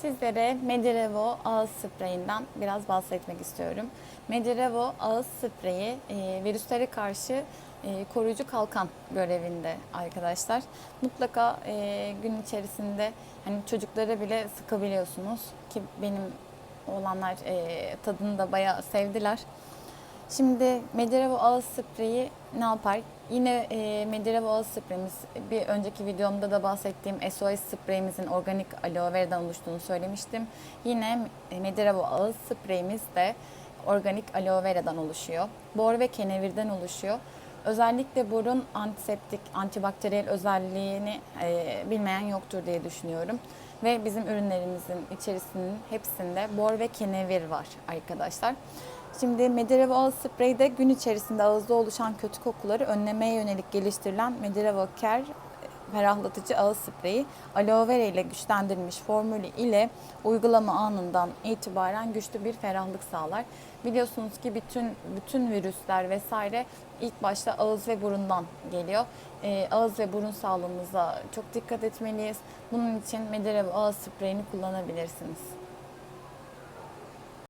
Sizlere Medirevo ağız spreyinden biraz bahsetmek istiyorum. Medirevo ağız spreyi e, virüslere karşı e, koruyucu kalkan görevinde arkadaşlar. Mutlaka e, gün içerisinde hani çocuklara bile sıkabiliyorsunuz ki benim olanlar tadını da bayağı sevdiler. Şimdi Medirevo ağız spreyi ne yapar? Yine e, Medirevo ağız spreyimiz bir önceki videomda da bahsettiğim SOS spreyimizin organik aloe vera'dan oluştuğunu söylemiştim. Yine Medirevo ağız spreyimiz de organik aloe vera'dan oluşuyor. Bor ve kenevirden oluşuyor. Özellikle borun antiseptik, antibakteriyel özelliğini e, bilmeyen yoktur diye düşünüyorum. Ve bizim ürünlerimizin içerisinin hepsinde bor ve kenevir var arkadaşlar. Şimdi Medirevo ağız spreyi de gün içerisinde ağızda oluşan kötü kokuları önlemeye yönelik geliştirilen Medirevo Care ferahlatıcı ağız spreyi aloe vera ile güçlendirilmiş formülü ile uygulama anından itibaren güçlü bir ferahlık sağlar. Biliyorsunuz ki bütün bütün virüsler vesaire ilk başta ağız ve burundan geliyor. Ee, ağız ve burun sağlığımıza çok dikkat etmeliyiz. Bunun için Medirevo ağız spreyini kullanabilirsiniz.